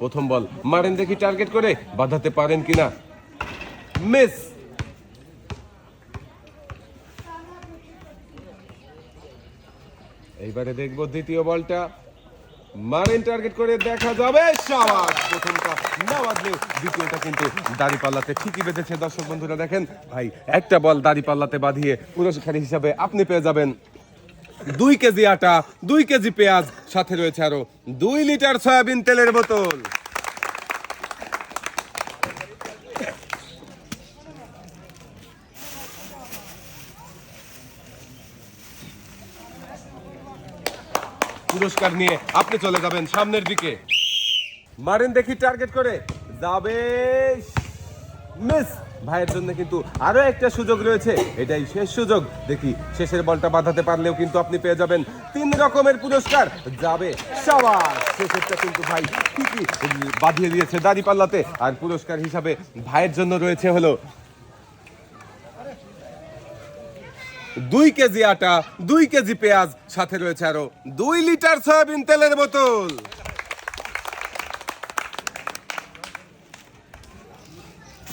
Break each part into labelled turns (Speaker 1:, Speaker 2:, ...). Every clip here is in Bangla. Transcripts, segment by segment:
Speaker 1: প্রথম বল মারেন দেখি টার্গেট করে, বাঁধাতে পারেন কিনা। মিস! এইবারে দেখব দ্বিতীয় বলটা। মারেন টার্গেট করে দেখা যাবে, সাবাস! প্রথমটা না বাজলেও দ্বিতীয়টা কিন্তু দাড়ি পাল্লাতে ঠিকই বেঁধেছে। দর্শক বন্ধুরা দেখেন, ভাই, একটা বল দাড়ি পাল্লাতে বাঁধিয়ে পুরস্কার হিসাবে আপনি পেয়ে যাবেন। দুই কেজি আটা, দুই কেজি পেঁয়াজ, সাথে রয়েছে আরও দুই লিটার সয়াবিন তেলের বোতল। পুরস্কার নিয়ে আপনি চলে যাবেন সামনের দিকে। মারেন দেখি টার্গেট করে। যাবে। মিস! ভাইয়ের জন্য কিন্তু আরও একটা সুযোগ রয়েছে। এটাই শেষ সুযোগ। দেখি, শেষের বলটা বাঁধাতে পারলেও কিন্তু আপনি পেয়ে যাবেন তিন রকমের পুরস্কার। যাবে সবার। শেষেরটা কিন্তু ভাই ঠিকই বাঁধিয়ে দিয়েছে দাড়ি পাল্লাতে আর পুরস্কার হিসাবে ভাইয়ের জন্য রয়েছে হলো দুই কেজি আটা, দুই কেজি পেঁয়াজ, সাথে রয়েছে আরও দুই লিটার সয়াবিন তেলের বোতল।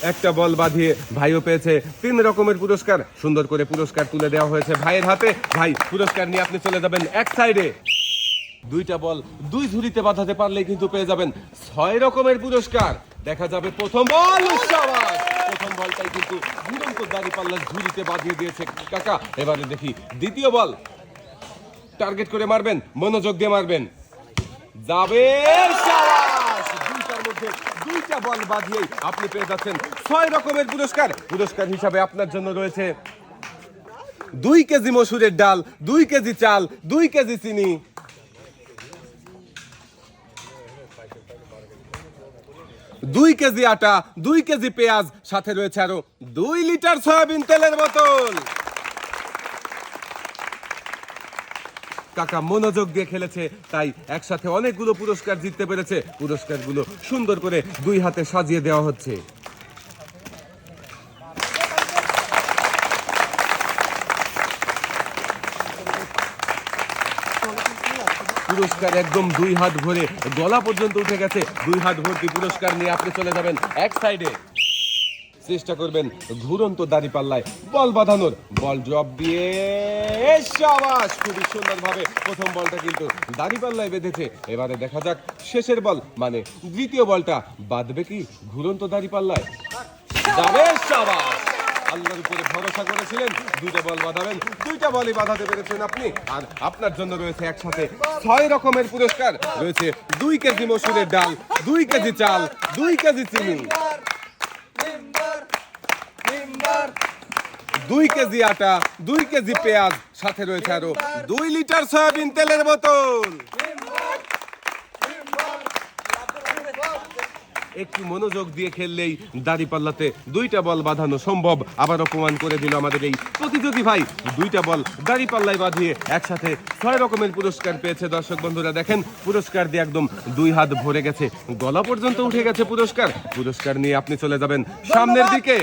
Speaker 1: একটা বল বাঁধিয়ে ভাইও পেয়েছে তিন রকমের পুরস্কার। সুন্দর করে পুরস্কার তুলে দেওয়া হয়েছে ভাইয়ের হাতে। ভাই, পুরস্কার নিয়ে আপনি চলে যাবেন এক সাইডে। দুইটা বল দুই ঝুড়িতে বাঁধাতে পারলেই কিন্তু পেয়ে যাবেন ছয় রকমের পুরস্কার। দেখা যাবে প্রথম বল! প্রথম বলটাই কিন্তু দুরন্ত দাড়ি পাল্লা ঝুড়িতে বাঁধিয়ে দিয়েছে কাকা। এবারে দেখি দ্বিতীয় বল। টার্গেট করে মারবেন, মনোযোগ দিয়ে মারবেন। যাবে মধ্যে দুইটা বল বাঁধিয়েই আপনি পেয়ে যাচ্ছেন ছয় রকমের পুরস্কার। পুরস্কার হিসাবে আপনার জন্য রয়েছে দুই কেজি মসুরের ডাল, দুই কেজি চাল, দুই কেজি চিনি। দুই কেজি আটা, দুই কেজি পেঁয়াজ, সাথে রয়েছে আরও দুই লিটার সয়াবিন তেলের বোতল। কাকা মনোযোগ দিয়ে খেলেছে, তাই একসাথে অনেকগুলো পুরস্কার জিততে পেরেছে। পুরস্কারগুলো সুন্দর করে দুই হাতে সাজিয়ে দেওয়া হচ্ছে। পুরস্কার একদম দুই হাত ভরে গলা পর্যন্ত উঠে গেছে। দুই হাত ভর্তি পুরস্কার নিয়ে আপনি চলে যাবেন এক সাইডে চেষ্টা করবেন ঘুরন্ত দাড়ি পাল্লায় বল বাঁধানোর। বল ড্রপ দিয়ে সাবাস খুবই সুন্দরভাবে প্রথম বলটা কিন্তু দাড়ি পাল্লায় বেঁধেছে। এবারে দেখা যাক শেষের বল মানে দ্বিতীয় বলটা বাঁধবে কি ঘুরন্ত দাড়ি পাল্লায় যাবে সাবাস আল্লাহর উপরে ভরসা করেছিলেন, দুইটা বল বাঁধাবেন, দুইটা বলই বাঁধাতে পেরেছেন আপনি। আর আপনার জন্য রয়েছে একসাথে ছয় রকমের পুরস্কার। রয়েছে দুই কেজি মসুরের ডাল, দুই কেজি চাল, দুই কেজি চিনি। দুই কেজি আটা, দুই কেজি পেঁয়াজ, সাথে রয়েছে আরও দুই লিটার সয়াবিন তেলের বোতল। একটু মনোযোগ দিয়ে খেললেই দাড়ি পাল্লাতে দুইটা বল বাঁধানো সম্ভব। আবার অপমান করে দিল আমাদের এই প্রতিযোগী ভাই। দুইটা বল দাড়ি পাল্লায় বাঁধিয়ে একসাথে ছয় রকমের পুরস্কার পেয়েছে। দর্শক বন্ধুরা, দেখেন, পুরস্কার দিয়ে একদম দুই হাত ভরে গেছে। গলা পর্যন্ত উঠে গেছে পুরস্কার। পুরস্কার নিয়ে আপনি চলে যাবেন সামনের দিকে।